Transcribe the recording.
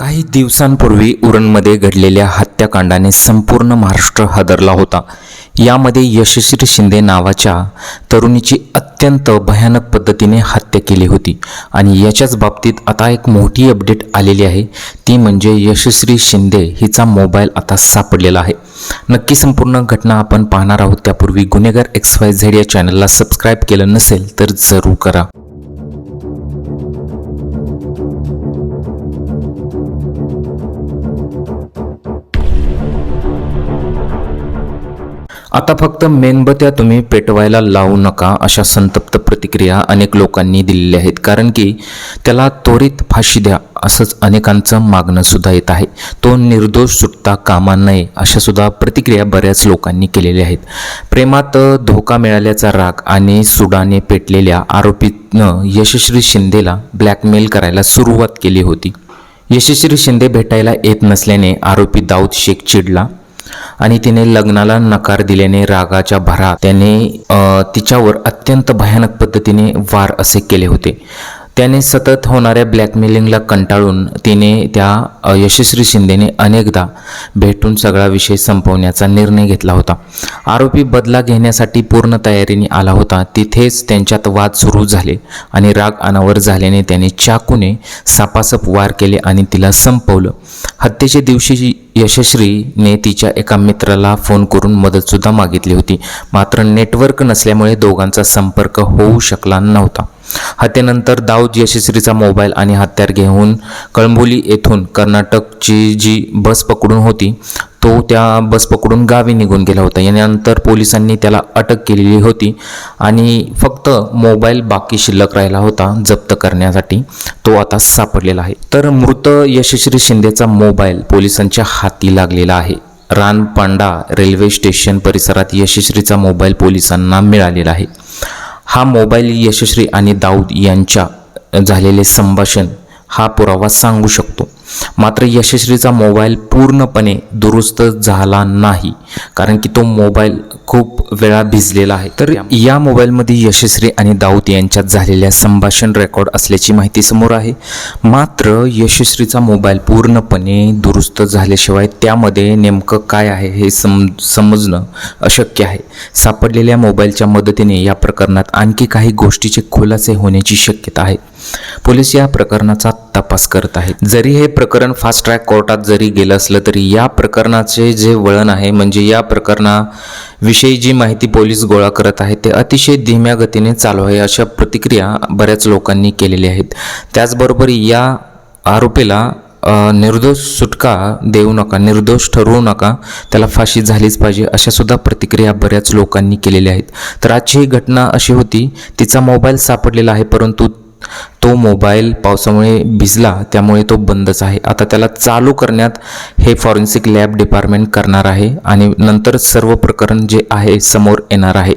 काही दिवसांपूर्वी उरणमध्ये घडलेल्या हत्याकांडाने संपूर्ण महाराष्ट्र हादरला होता. यामध्ये यशस्वी शिंदे नावाच्या तरुणीची अत्यंत भयानक पद्धतीने हत्या केली होती आणि याच्याच बाबतीत आता एक मोठी अपडेट आलेली आहे. ती म्हणजे यशस्वी शिंदे हिचा मोबाईल आता सापडलेला आहे. नक्की संपूर्ण घटना आपण पाहणार आहोत. त्यापूर्वी गुन्हेगार एक्स वाय झेड या चॅनलला सबस्क्राईब केलं नसेल तर जरूर करा. आता फक्त मेणबत्या तुम्ही पेटवायला लावू नका अशा संतप्त प्रतिक्रिया अनेक लोकांनी दिलेल्या आहेत. कारण की त्याला त्वरित फाशी द्या असंच अनेकांचं मागणं सुद्धा येत आहे. तो निर्दोष सुटता कामा नये अशा सुद्धा प्रतिक्रिया बऱ्याच लोकांनी केलेल्या आहेत. प्रेमात धोका मिळाल्याचा राग आणि सुडाने पेटलेल्या आरोपीनं यशस्वी शिंदेला ब्लॅकमेल करायला सुरुवात केली होती. यशस्वी शिंदे भेटायला येत नसल्याने आरोपी दाऊद शेख चिडला आणि तिने लग्नाला नकार दिल्याने रागाच्या भरात त्याने तिच्यावर अत्यंत भयानक पद्धतीने वार असे केले होते. त्याने सतत होणाऱ्या ब्लॅकमेलिंगला कंटाळून तिने त्या यशस्वी शिंदेने अनेकदा भेटून सगळा विषय संपवण्याचा निर्णय घेतला होता. आरोपी बदला घेण्यासाठी पूर्ण तयारीने आला होता. तिथेच त्यांच्यात वाद सुरू झाले आणि राग अनावर झाल्याने त्याने चाकूने सापासप वार केले आणि तिला संपवलं. हत्येच्या दिवशी यशस्वीने तिच्या एका मित्राला फोन करून मदतसुद्धा मागितली होती. मात्र नेटवर्क नसल्यामुळे दोघांचा संपर्क होऊ शकला नव्हता. हत्येनंतर दाऊद यशस्वीचा मोबाईल आणि हत्यार घेऊन कळंबोली येथून कर्नाटकची जी बस पकडून होती तो त्या बस पकडून गावी निघून गेला होता. यानंतर पोलिसांनी त्याला अटक केलेली होती आणि फक्त मोबाईल बाकी शिल्लक राहिला होता जप्त करण्यासाठी. तो आता सापडलेला आहे. तर मृत यशस्वी शिंदेचा मोबाईल पोलिसांच्या हाती लागलेला आहे. रानपांडा रेल्वे स्टेशन परिसरात यशस्वीचा मोबाईल पोलिसांना मिळालेला आहे. हा मोबाईल यशस्वी आणि दाऊद यांच्या झालेले संभाषण हा पुरावा सांगू शकतो. मात्र यशस्वीचा मोबाईल पूर्णपणे दुरुस्त झाला नाही कारण की तो मोबाईल खूप वेळा भिजलेला आहे. तर या मोबाईलमध्ये यशस्वी आणि दाऊद यांच्यात झालेल्या संभाषण रेकॉर्ड असल्याची माहिती समोर आहे. मात्र यशस्वीचा मोबाईल पूर्णपणे दुरुस्त झाल्याशिवाय त्यामध्ये नेमकं काय आहे हे सम समजणं अशक्य आहे. सापडलेल्या मोबाईलच्या मदतीने या प्रकरणात आणखी काही गोष्टीचे खुलासे होण्याची शक्यता आहे. पोलीस या प्रकरणाचा तपास करत आहेत. जरी हे प्रकरण फास्ट ट्रॅक कोर्टात जरी गेलं असलं तरी या प्रकरणाचे जे वळण आहे म्हणजे या विषयी जी माहिती पोलीस गोळा करत आहेत ते अतिशय धीम्या गतीने चालू आहे अशा प्रतिक्रिया बऱ्याच लोकांनी केलेल्या आहेत. त्याचबरोबर या आरोपीला निर्दोष सुटका देऊ नका निर्दोष ठरवू नका त्याला फाशी झालीच पाहिजे अशा सुद्धा प्रतिक्रिया बऱ्याच लोकांनी केलेल्या आहेत. तर आजची ही घटना अशी होती तिचा मोबाईल सापडलेला आहे परंतु तो मोबाईल पावसामुळे भिजला त्यामुळे तो बंदच आहे. आता त्याला चालू करण्यात हे फॉरेन्सिक लॅब डिपार्टमेंट करणार आहे आणि नंतर सर्व प्रकरण जे आहे समोर येणार आहे.